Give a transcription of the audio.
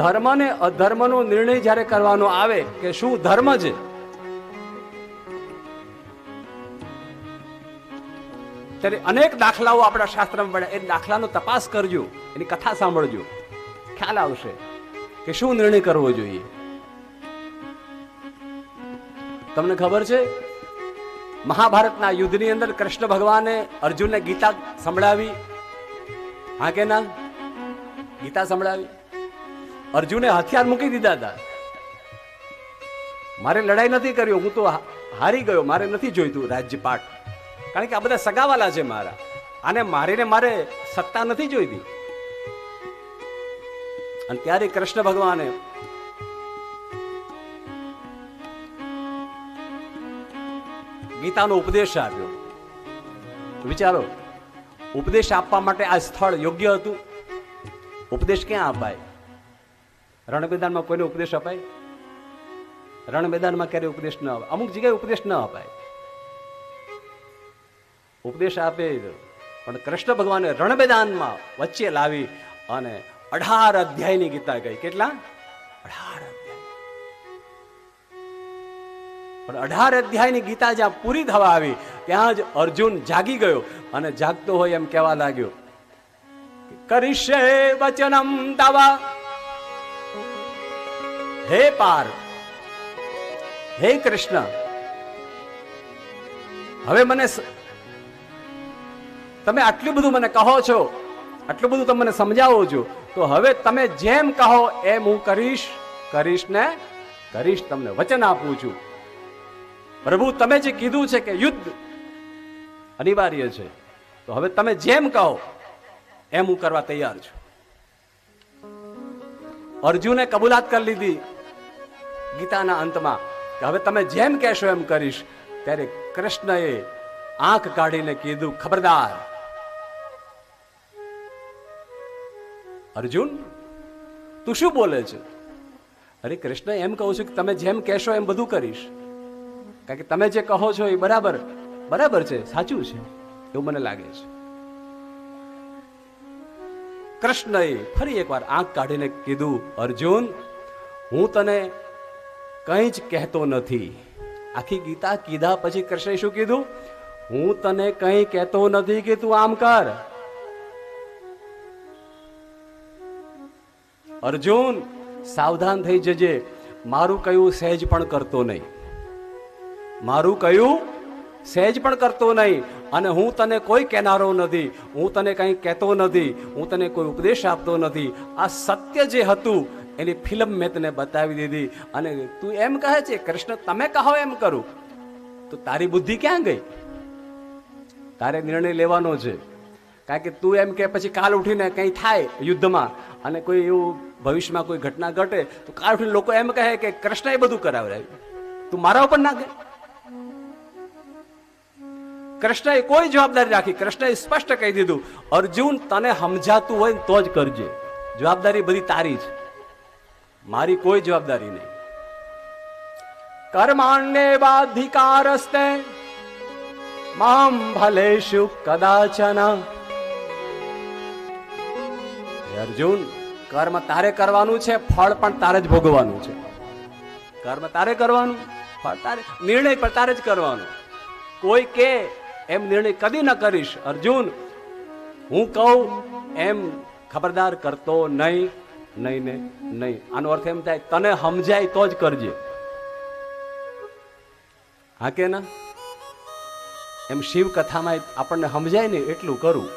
ધર્મ ને અધર્મનો નિર્ણય જ્યારે કરવાનો આવે કે શું ધર્મ છે? ત્યારે અનેક દાખલાઓ આપણા શાસ્ત્રમાં પડ્યા એ દાખલાનો તપાસ કરજો, એની કથા સાંભળજો. ખ્યાલ આવશે કે શું નિર્ણય કરવો જોઈએ. તમને ખબર છે? મહાભારતના યુદ્ધની અંદર કૃષ્ણ ભગવાને અર્જુનને ગીતા સંભળાવી. હા કે ના? ગીતા સંભળાવી. અર્જુને હથિયાર મૂકી દીધા હતા. મારે લડાઈ નથી કર્યો, હું તો હારી ગયો, મારે નથી જોઈતું રાજ્યપાટ. કારણ કે આ બધા સગાવાલા છે મારા. આને મારીને મારે સત્તા નથી જોઈતી. અને ત્યારે કૃષ્ણ ભગવાને ગીતાનો ઉપદેશ આપ્યો. વિચારો, ઉપદેશ આપવા માટે આ સ્થળ યોગ્ય હતું? ઉપદેશ ક્યાં અપાય? રણ મેદાનમાં કોઈને ઉપદેશ અપાય? રણમેદાનમાં ક્યારે ઉપદેશ ન અપાય? અમુક જગ્યાએ ઉપદેશ ન અપાય. ઉપદેશ આપે પણ કૃષ્ણ ભગવાને રણમેદાનમાં વચ્ચે લાવી અને અઢાર અધ્યાયની ગીતા ગઈ. કેટલા? અઢાર પણ અઢાર અધ્યાયની ગીતા જ્યાં પૂરી થવા આવી, ત્યાં જ અર્જુન જાગી ગયો અને જાગતો હોય એમ કહેવા લાગ્યો કરીશે વચનમ તવા હે પાર, હે કૃષ્ણ, હવે મને તમે આટલું બધું મને કહો છો, આટલું બધું તમે મને સમજાવો છો, તો હવે તમે જેમ કહો એમ હું કરીશ કરીશ ને કરીશ, તમને વચન આપું છું. પ્રભુ, તમે જે કીધું છે કે યુદ્ધ અનિવાર્ય છે, તો હવે તમે જેમ કહો એમ હું કરવા તૈયાર છું. અર્જુને કબૂલાત કરી લીધી. ગીતાના અંતમાં કે હવે તમે જેમ કહેશો એમ કરીશ. ત્યારે કૃષ્ણએ આંખ કાઢીને કીધું, ખબરદાર. અર્જુન, તું શું બોલે છે? અરે, કૃષ્ણ, એમ કહું છું કે તમે જેમ કહેશો એમ બધું કરીશ. કારણ કે તમે જે કહો છો એ બરાબર બરાબર છે, સાચું છે, એવું મને લાગે છે. કૃષ્ણએ ફરી એકવાર આંખ કાઢીને કીધું, અર્જુન, હું તને કંઈ જ કહેતો નથી. આખી ગીતા કીધા પછી કૃષ્ણએ શું કીધું? હું તને કંઈ કહેતો નથી કે તું આમ કર. અર્જુન, સાવધાન થઈ જજે. મારું કયું સહેજ પણ કરતો નહીં. મારું કયું સહેજ પણ કરતો નહીં. અને હું તને કોઈ કહેનારો નથી. હું તને કંઈ કહેતો નથી. હું તને કોઈ ઉપદેશ આપતો નથી. આ સત્ય જે હતું એની ફિલ્મ મેં તને બતાવી દીધી. અને તું એમ કહે છે, કૃષ્ણ, તમે કહો એમ કરું. તો તારી બુદ્ધિ ક્યાં ગઈ? તારે નિર્ણય લેવાનો છે. કારણ કે તું એમ કે પછી કાલ ઉઠીને કંઈ થાય યુદ્ધમાં અને કોઈ એવું ભવિષ્યમાં કોઈ ઘટના ઘટે, તો કાલ ઉઠીને લોકો એમ કહે કે કૃષ્ણએ બધું કરાવડાવ્યું તું મારા ઉપર ના ગઈ? કૃષ્ણએ કોઈ જવાબદારી રાખી. કૃષ્ણએ સ્પષ્ટ કહી દીધું, અર્જુન, તને સમજાતું હોય તો જ કરજે. જવાબદારી બધી તારી છે મારી કોઈ જવાબદારી નહીં. કર્માણ્ય બાધિકારસ્તે, મામ ભલેશુ કદાચન. અર્જુન, કર્મ તારે કરવાનું છે, ફળ પણ તારે જ ભોગવવાનું છે. કર્મ તારે કરવાનું, ફળ તારે, નિર્ણય પણ તારે જ કરવાનો. કોઈ કે એમ નિર્ણય કદી ન કરીશ. અર્જુન, હું કહું, એમ ખબરદાર કરતો નહીં. નહીં ને નહીં. આનો અર્થ એમ થાય, તને સમજાય તો જ કરજે. હા કે ના? એમ શિવ કથામાં આપણને સમજાય ને એટલું કરું.